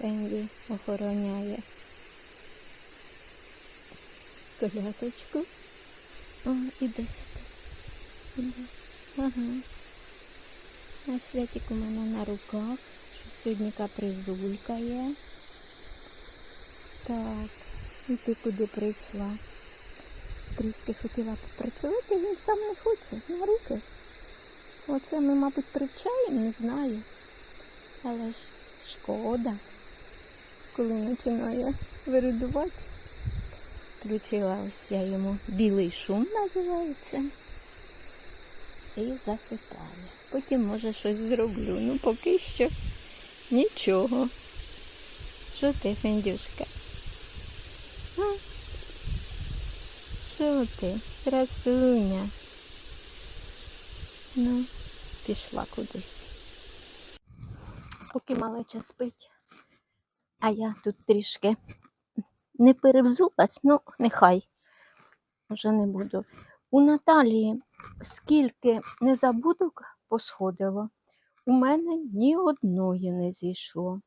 Фенді охороняє колясочку. О, іде сюди. Ага. А святик у мене на руках. Сьогодні капризулька є. Так, і ти куди прийшла? Трішки хотіла попрацювати, він сам не хоче, на руки. Оце ми, мабуть, привчаємо, не знаю. Але ж шкода, коли починає виридувати. Включила ось я йому білий шум називається. І засипаю. Потім, може, щось зроблю. Ну, поки що нічого. Що ти, Фендюшка? А? Що ти? Красуня. Ну, пішла кудись. Поки малеча спить. А я тут трішки не перевзулась, ну нехай. Вже не буду. У Наталії скільки незабудок посходило, у мене ні одної не зійшло.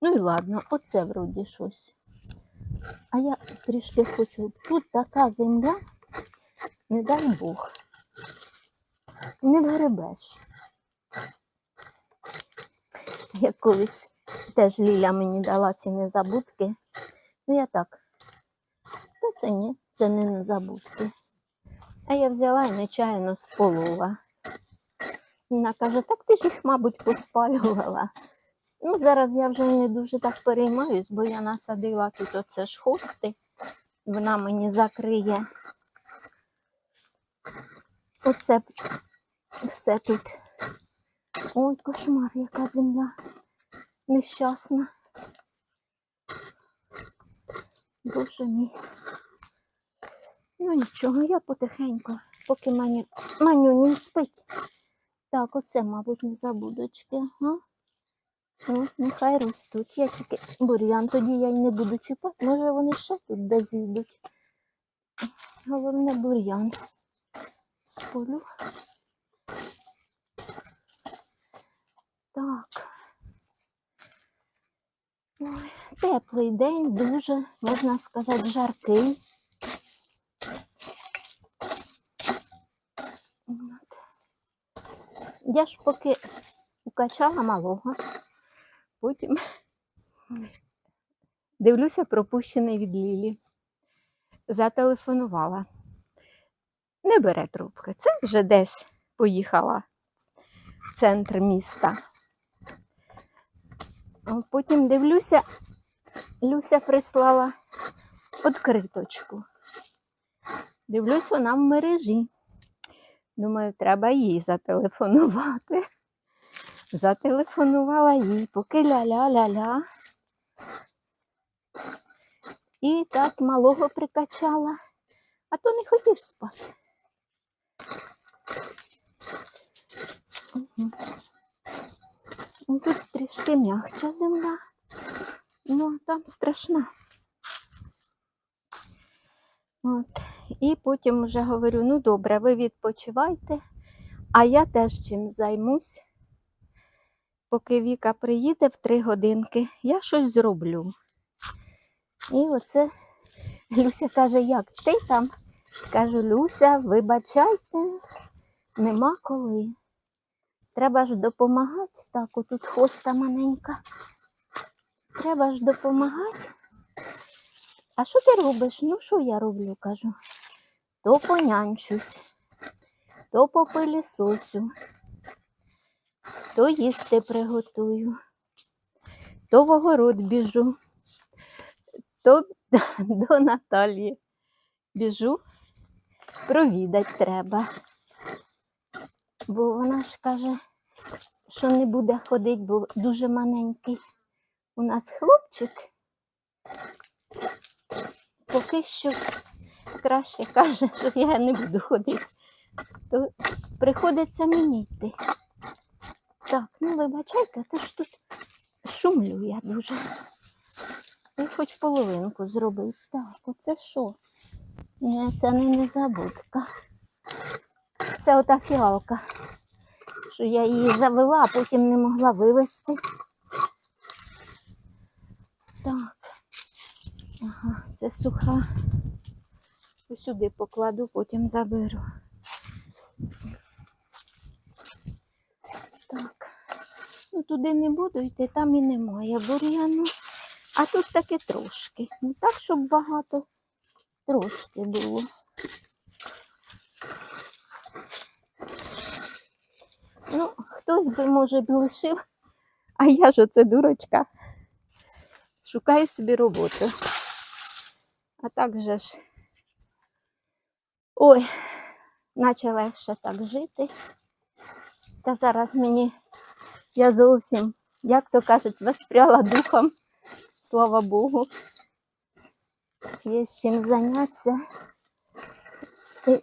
Ну і ладно, оце вроді щось. А я трішки хочу. Тут така земля, не дай Бог. Не вгребеш. Як колись теж Ліля мені дала ці незабудки. Ну я так. Та це ні, це не незабудки. А я взяла і нечаянно сполола. Вона каже, так ти ж їх, мабуть, поспалювала. Ну, зараз я вже не дуже так переймаюсь, бо я насадила тут оце ж хости. Вона мені закриє. Оце все тут. Ой, кошмар, яка земля нещасна. Боже мій. Ну нічого, я потихеньку, поки маню, не спить. Так, оце, мабуть, не забудочки. Ага. Ну, нехай ростуть. Я тільки бур'ян тоді я й не буду чіпати. Може вони ще тут де зійдуть. Головне бур'ян. Сполю. Так. Теплий день, дуже, можна сказати, жаркий. Я ж поки укачала малого, потім дивлюся пропущений від Лілі. Зателефонувала. Не бере трубки. Це вже десь поїхала в центр міста. Потім дивлюся, Люся прислала відкриточку. Дивлюсь, вона в мережі. Думаю, треба їй зателефонувати. Зателефонувала їй, поки ля-ля-ля-ля. І так малого прикачала, а то не хотів спати. Тут трішки м'ягча земля. Ну, там страшна. От. І потім вже говорю: ну добре, ви відпочивайте, а я теж чим займусь. Поки Віка приїде в три годинки, я щось зроблю. І оце Люся каже, як ти там? Кажу, Люся, вибачайте, нема коли. Треба ж допомагати. Так, отут хоста маленька. Треба ж допомагати. А що ти робиш? Ну, що я роблю, кажу. То понянчусь, то попилісосю, то їсти приготую, то в огород біжу, то до Наталії біжу, провідати треба. Бо вона ж каже, що не буде ходити, бо дуже маленький. У нас хлопчик. Поки що краще каже, що я не буду ходити, то приходиться мені йти. Так, ну вибачайте, це ж тут шумлю я дуже. І хоч половинку зробити. Так, оце що? Ні, це не незабудка. Це ота фіалка, що я її завела, а потім не могла вивезти. Так, Ага, це суха. Сюди покладу, потім заберу. Так. Ну, туди не буду йти, там і немає бур'яну. А тут таки трошки. Не так, щоб багато, трошки було. Ну, хтось би, може, б лишив, а я ж оце дурочка. Шукаю собі роботу. А так же ж. Ой, наче легше так жити. Та зараз мені я зовсім, як то кажуть, воспряла духом, слава Богу. Є з чим зайнятися. І...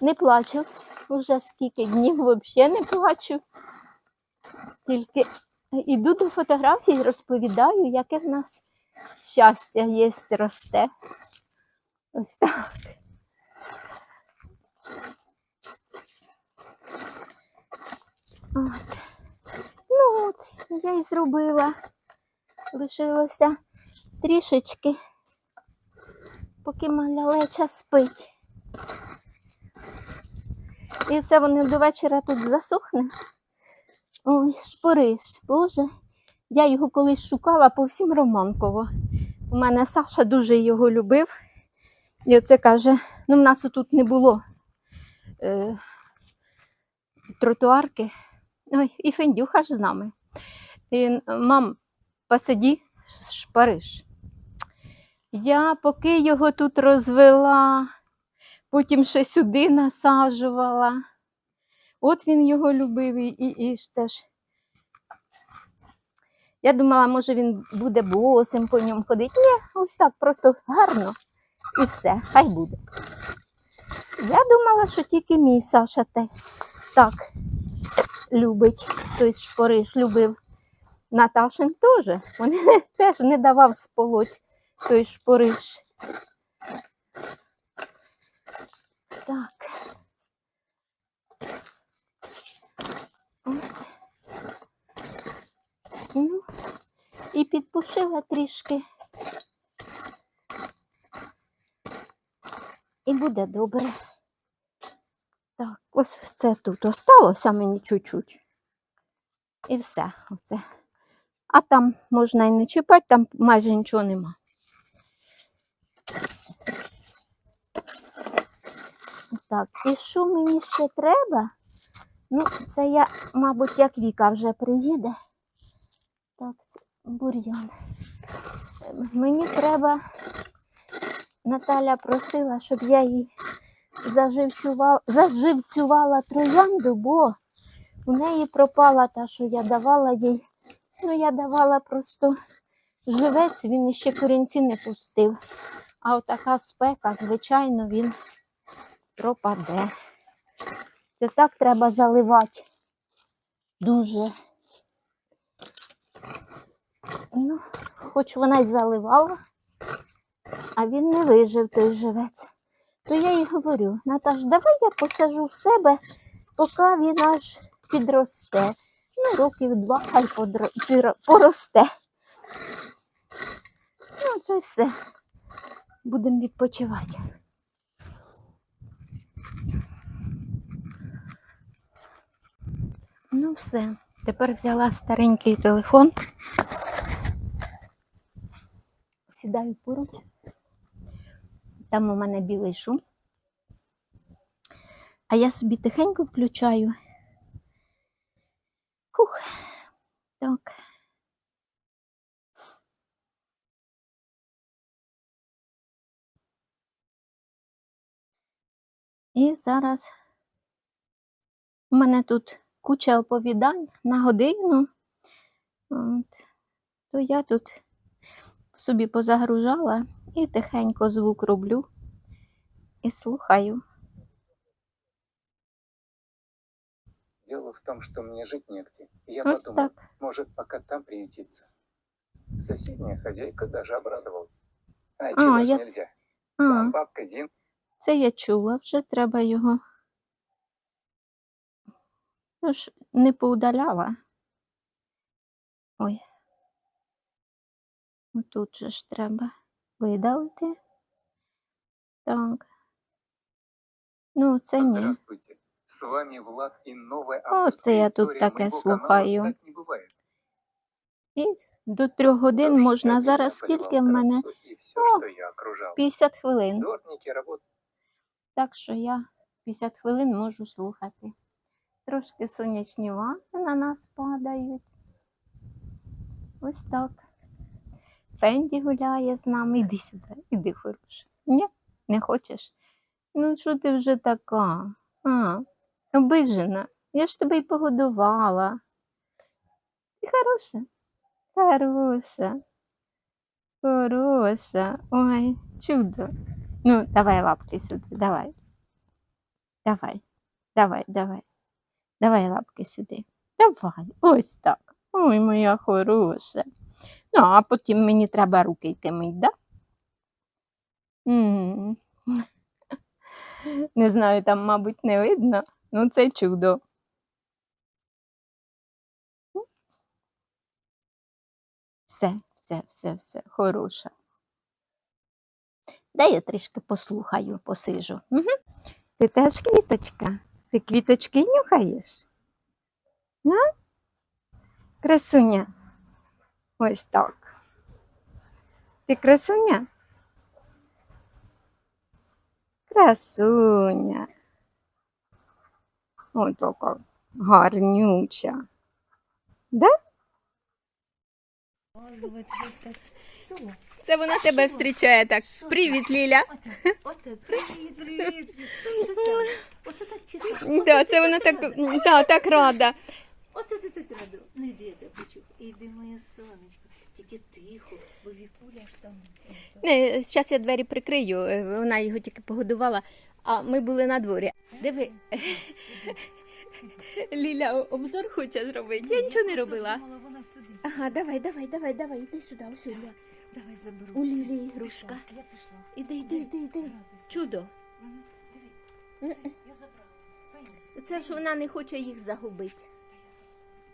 Не плачу. Уже скільки днів взагалі не плачу. Тільки іду до фотографій, розповідаю, яке в нас щастя є, росте. Ось так. От. Ну от, я і зробила. Лишилося трішечки, поки малялеча спить. І це вони до вечора тут засохне. Ой, шпориш, боже. Я його колись шукала по всім Романково. У мене Саша дуже його любив. І оце каже: ну, в нас тут не було е, тротуарки. Ой, і Фендюха ж з нами. Він, мам, посиді, шпариш. Я поки його тут розвела, потім ще сюди насаджувала. От він його любив і, і, і теж. Я думала, може він буде босим по ньому ходити. Ні, ось так, просто гарно. І все, хай буде. Я думала, що тільки мій Саша те так любить, той шпориш любив. Наташин теж. Вони теж не давав сполоть той шпориш. Так. Ось. Ну, і підпушила трішки. І буде добре. Так, ось це тут осталося мені чуть-чуть. І все. Оце. А там можна і не чіпати, там майже нічого нема. Так, і що мені ще треба? Ну, це я, мабуть, як Віка вже приїде. Так, бур'ян. Мені треба, Наталя просила, щоб я їй заживцювала, заживцювала троянду, бо у неї пропала та, що я давала їй. Ну, я давала просто живець, він ще корінці не пустив. А отака спека, звичайно, він пропаде. Це так треба заливати. Дуже. Ну, хоч вона й заливала, а він не вижив той живець. То я їй говорю, Наташ, давай я посажу в себе, поки він аж підросте. Ну, років два хай поросте. Ну, це все. Будемо відпочивати. Ну, все. Тепер взяла старенький телефон. Сідаю поруч. Там у мене білий шум. А я собі тихенько включаю. Хух. Так. І зараз у мене тут куча оповідань на годину. От. То я тут собі позагружала і тихенько звук роблю і слухаю. Дело в том, что мне жить негде. Я Ось подумал, так. может, пока там приютиться. Соседняя хозяйка даже обрадовалась. А, А, чего ж я- нельзя? А, Там бабка Зин це я чула, вже треба його. Тож не поудаляла. Ой. Тут же ж треба видалити. Так. Ну, це ні. Здравствуйте. С вами Влад и новая О, це я тут таке слухаю. «Так не бывает». До трьох годин Дождь можна. Зараз скільки в мене? все, О, что я окружал. 50 хвилин. Работали. Так що я 50 хвилин можу слухати. Трошки сонячні ванни на нас падають. Ось так. Фенді гуляє з нами. Іди сюди, іди хороша. Ні, не хочеш? Ну, що ти вже така? А, обижена. Я ж тебе й погодувала. Ти хороша? Хороша. Хороша. Ой, чудо. Ну, давай лапки сюди, давай. Давай, давай, давай. Давай лапки сюди. Давай, ось так. Ой, моя хороша. Ну, а потім мені треба руки йти мить, да? Не знаю, там, мабуть, не видно. Ну, це чудо. Все, все, все, все, хороша. Дай я трішки послухаю, посижу. Угу. Ти теж квіточка? Ти квіточки нюхаєш? А? Красуня. Ось так. Ти красуня? Красуня. Ой, така гарнюча. Да? Все. Це вона тебе зустрічає так. Привіт, Ліля. Привіт, привіт. Що там? Оце так чекаю. Да, це вона так, да, так рада. Оце ти так радо. Ну йди, я тебе почув. Іди, моє сонечко. Тільки тихо, бо вікуля ж там. Зараз я двері прикрию, е, вона його тільки погодувала, а ми були на дворі. Диви, Ліля обзор хоче зробити. Я нічого не робила. Ага, давай, давай, давай, давай, іди сюди, ось сюди. Давай заберу. У пішла. ігрушка. Я пішла. Іди, іди. Чудо. Мгм. Диви, все, я забрала. Пенді, Це ж вона не хоче їх загубити.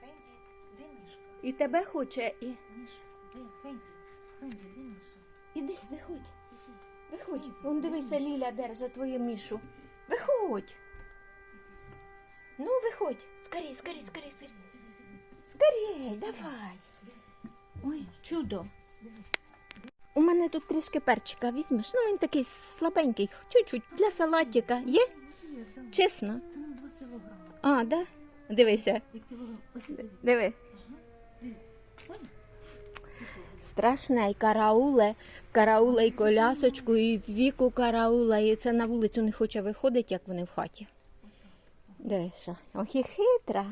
та я зараз. Пенді, де мишка? І тебе хоче, і. Миша, де? Пенді, Пенді, де миша? Іди, виходь, Іди. виходь. Вон дивися, Ліля держить твою мішу. Виходь. Ну, виходь. Скорей, скорей, скорей, скорей. Скорей, давай. Ой, чудо. У мене тут трішки перчика візьмеш. Ну, він такий слабенький, чуть-чуть для салатика. Є? Чесно. А, да? Дивися, диви. Страшне, і карауле, карауле і колясочку, і віку караула, і це на вулицю не хоче виходити, як вони в хаті. Дивись, що. Ох і хитра.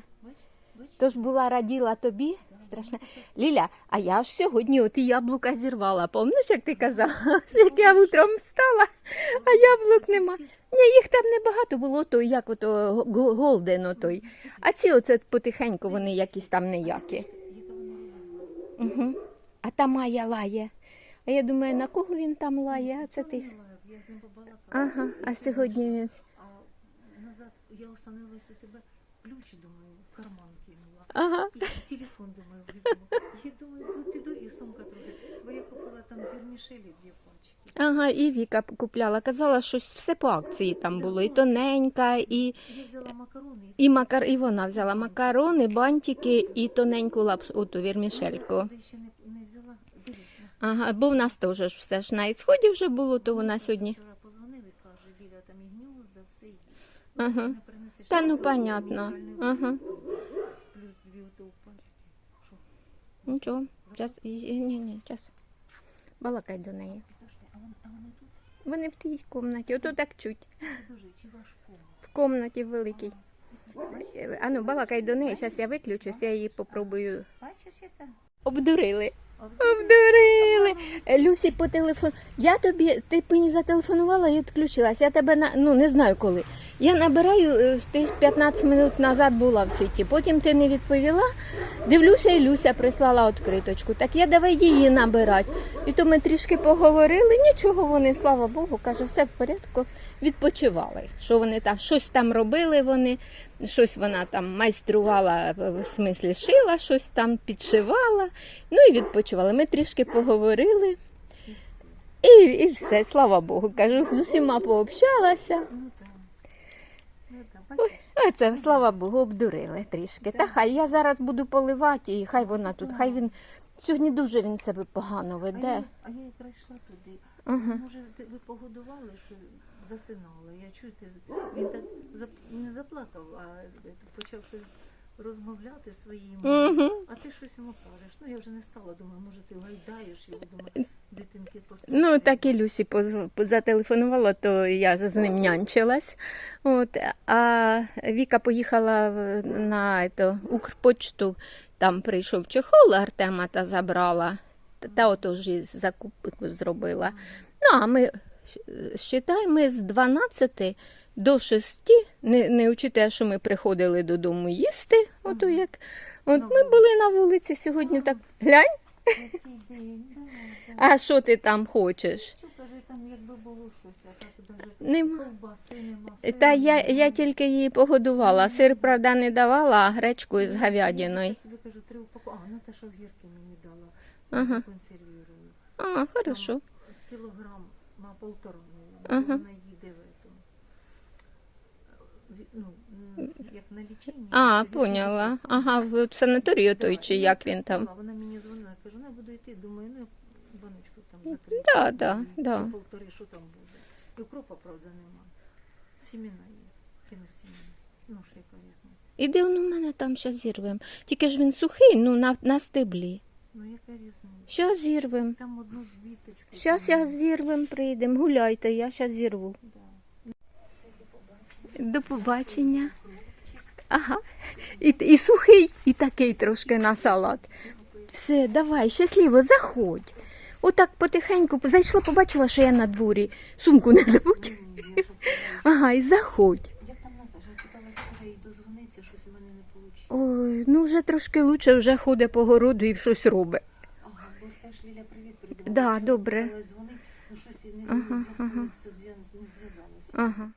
Тож була раділа тобі. Страшне. Ліля, а я ж сьогодні от яблука зірвала. Помниш, як ти казала, що як я утром встала, а яблук нема. Ні, їх там небагато було, то як ото голден отой. А ці оце потихеньку вони якісь там розумна. Угу. А та Майя лає. А я думаю, на кого він там лає? А це ти. Ага, а сьогодні він. А назад я остановилась у тебе, ключ, думаю, в карман кинула. Ага. І телефон, думаю, візьму. Я думаю, ну, піду і сумка трохи. Бо я купила там вірмішелі дві пачки. Ага, і Віка купляла. Казала, що все по акції там було. І тоненька, і, Я взяла макарони і макар... і вона взяла макарони, бантики і тоненьку лапшу, оту вірмішельку. Туди ще не, не взяла. Диви. Ага, бо в нас теж ж все ж на ісході вже було, то вона сьогодні. Каже, Ліля, там і гнізда, все є. Ага. Не принесеш. Та ну понятно. Ага. Плюс дві ото. Що? Нічого, час. Ні, ні, час. Балакай до неї. Підожди, а вони, а вони тут? Вони в тій кімнаті, ото так чуть. Чи? В кімнаті великій. Ану, балакай до неї, зараз я виключусь, я її попробую. Бачиш, яка? Обдурили. Обдурили. Люсі по телефону. Я тобі, ти мені зателефонувала і відключилась. Я тебе на ну не знаю коли. Я набираю, е, ти 15 минут назад була в сеті. Потім ти не відповіла. Дивлюся, і Люся прислала відкриточку. Так я давай її набирати. І то ми трішки поговорили. Нічого вони, слава Богу, каже, все в порядку. Відпочивали. Що вони там, щось там робили вони, щось вона там майструвала, в смислі шила, щось там підшивала. Ну і відпочивали. Ми трішки поговорили І і, все, слава Богу. Кажу, з усіма пообщалася. Ну так. Ну? А це, слава Богу, обдурили трішки. Та хай я зараз буду поливати, і хай вона тут, хай він. Сьогодні дуже він себе погано А веде. я, а я і прийшла туди. Ага. Може, ви погодували, що засинали. Я чую, ти, він так зап- не заплакав, а почав щось розмовляти своїм. А ти щось йому кажеш. Ну я вже не стала, думаю, може ти гайдаєш його, думаю, дитинки поспішать. Ну, так і Люсі поз- зателефонувала, то я ж з ним нянчилась. От, а Віка поїхала на ето, Укрпочту, там прийшов чехол Артема та забрала. Та, та отож закупку зробила. Ну, а ми считай, ми з 12 до 6, не, не учите, що ми приходили додому їсти. Ото як. От ми були на вулиці сьогодні так. Глянь, а що ти там хочеш? Даже Нема. Та я, я тільки її погодувала. Сир, правда, не давала, а гречку з Я говядиною. тобі кажу, три упаковки. А, мені дала. Ага. Консервірую. А, хорошо. Кілограм на полтора. Ага. Вона їде в этом. Ну, як на ліченні. А, поняла. Ага, в санаторію той, чи як він там. Вона мені дзвонила, каже, ну я буду йти, думаю, ну баночку там закрити. Да, да, да. Полтори, що там буде. І укропа, правда, нема. Сімена є. Кинув сімена. Ну, ж яка різниця. Іди он у мене там ще зірвем. Тільки ж він сухий, ну на, на стеблі. Ну, яка різниця? Що зірвем? Там одну звіточку. Щас я зірвем, прийдем. Гуляйте, я щас зірву. До побачення. Ага. І, і сухий, і такий трошки на салат. Все, давай, щасливо, заходь. Отак потихеньку зайшла, побачила, що я на дворі. Сумку не забудь. Ага, і заходь. Як там Наташа? Я питалася, каже, їй дозвониться, щось у мене не вийшло. Ой, ну вже трошки лучше, вже ходить по городу і щось робить. Ага, бо скажеш, Ліля, привіт, передавай. Да, добре. Але дзвонить, ну щось не, Ага, ага, не зв'язалася. Ага.